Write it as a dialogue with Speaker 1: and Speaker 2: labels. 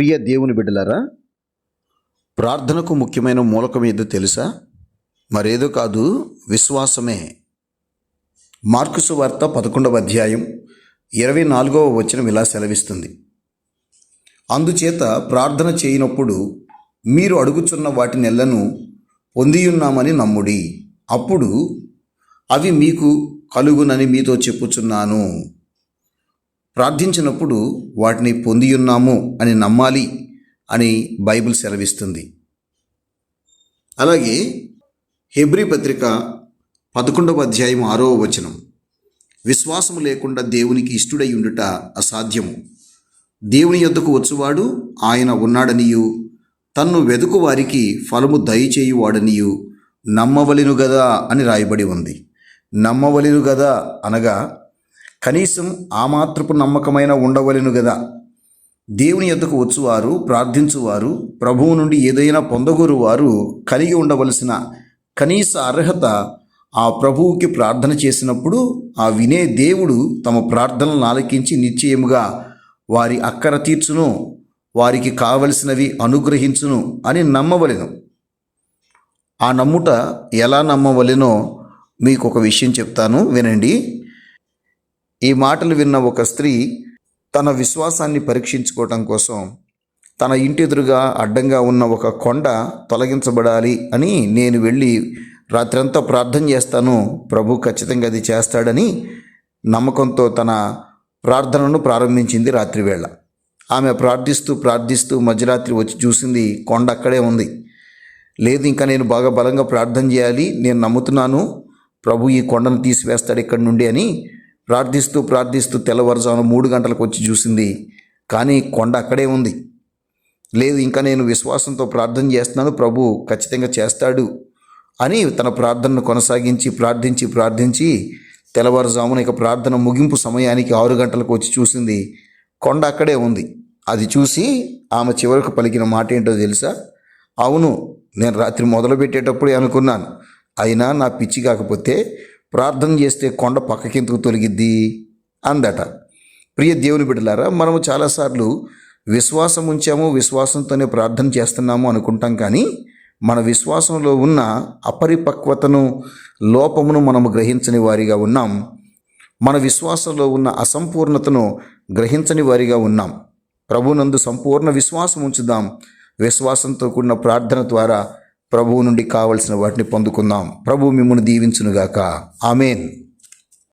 Speaker 1: ప్రియ దేవుని బిడ్డలారా ప్రార్థనకు ముఖ్యమైన మూలకం ఏదో తెలుసా? మరేదో కాదు విశ్వాసమే. మార్కుసు వార్త పదకొండవ అధ్యాయం ఇరవై నాలుగవ వచనం ఇలా సెలవిస్తుంది. అందుచేత ప్రార్థన చేయనప్పుడు మీరు అడుగుచున్న వాటి నెలను పొందియున్నామని నమ్ముడి. అప్పుడు అవి మీకు కలుగునని మీతో చెప్పుచున్నాను. ప్రార్థించినప్పుడు వాటిని పొందియున్నాము అని నమ్మాలి అని బైబిల్ సెలవిస్తుంది. అలాగే హెబ్రి పత్రిక పదకొండవ అధ్యాయం ఆరవ వచనం. విశ్వాసము లేకుండా దేవునికి ఇష్టుడై ఉండుట అసాధ్యము. దేవుని యొద్దకు వచ్చువాడు ఆయన ఉన్నాడనియు తన్ను వెదుకు వారికి ఫలము దయచేయువాడనియు నమ్మవలెను గదా అని రాయబడి ఉంది. నమ్మవలెను గదా అనగా కనీసం ఆ మాత్రపు నమ్మకమైన ఉండవలెను గదా. దేవుని ఎద్దకు వచ్చువారు ప్రార్థించువారు ప్రభువు నుండి ఏదైనా పొందగోరు వారు కలిగి ఉండవలసిన కనీస అర్హత ఆ ప్రభువుకి ప్రార్థన చేసినప్పుడు ఆ వినే దేవుడు తమ ప్రార్థనలను ఆలకించి నిశ్చయముగా వారి అక్కర తీర్చును వారికి కావలసినవి అనుగ్రహించును అని నమ్మవలెను. ఆ నమ్ముట ఎలా నమ్మవలెనో మీకు ఒక విషయం చెప్తాను వినండి. ఈ మాటలు విన్న ఒక స్త్రీ తన విశ్వాసాన్ని పరీక్షించుకోవటం కోసం తన ఇంటి ఎదురుగా అడ్డంగా ఉన్న ఒక కొండ తొలగించబడాలి అని నేను వెళ్ళి రాత్రంతా ప్రార్థన చేస్తాను. ప్రభు ఖచ్చితంగా అది చేస్తాడని నమ్మకంతో తన ప్రార్థనను ప్రారంభించింది రాత్రివేళ. ఆమె ప్రార్థిస్తూ ప్రార్థిస్తూ మధ్యరాత్రి వచ్చి చూసింది కొండ అక్కడే ఉంది. లేదు ఇంకా నేను బాగా బలంగా ప్రార్థన చేయాలి నేను నమ్ముతున్నాను. ప్రభు ఈ కొండను తీసివేస్తాడు ఇక్కడి నుండి అని ప్రార్థిస్తూ ప్రార్థిస్తూ తెల్లవారుజామున మూడు గంటలకు వచ్చి చూసింది కానీ కొండ అక్కడే ఉంది. లేదు ఇంకా నేను విశ్వాసంతో ప్రార్థన చేస్తున్నాను ప్రభు ఖచ్చితంగా చేస్తాడు అని తన ప్రార్థనను కొనసాగించి ప్రార్థించి ప్రార్థించి తెల్లవారుజామున ఇక ప్రార్థన ముగింపు సమయానికి ఆరు గంటలకు వచ్చి చూసింది కొండ అక్కడే ఉంది. అది చూసి ఆమె చివరకు పలికిన మాట ఏంటో తెలుసా? అవును నేను రాత్రి మొదలుపెట్టేటప్పుడే అనుకున్నాను. అయినా నా పిచ్చి కాకపోతే ప్రార్థన చేస్తే కొండ పక్కకెందుకు తొలగిద్ది? అందట. ప్రియ దేవుని బిడ్డలారా మనము చాలాసార్లు విశ్వాసం ఉంచాము విశ్వాసంతోనే ప్రార్థన చేస్తున్నాము అనుకుంటాం కానీ మన విశ్వాసంలో ఉన్న అపరిపక్వతను లోపమును మనము గ్రహించని వారిగా ఉన్నాం. మన విశ్వాసంలో ఉన్న అసంపూర్ణతను గ్రహించని వారిగా ఉన్నాం. ప్రభునందు సంపూర్ణ విశ్వాసం ఉంచుదాం. విశ్వాసంతో కూడిన ప్రార్థన ద్వారా ప్రభువు నుండి కావలసిన వాటిని పొందుకుందాం. ప్రభు మిమ్మల్ని దీవించునుగాక. ఆమెన్.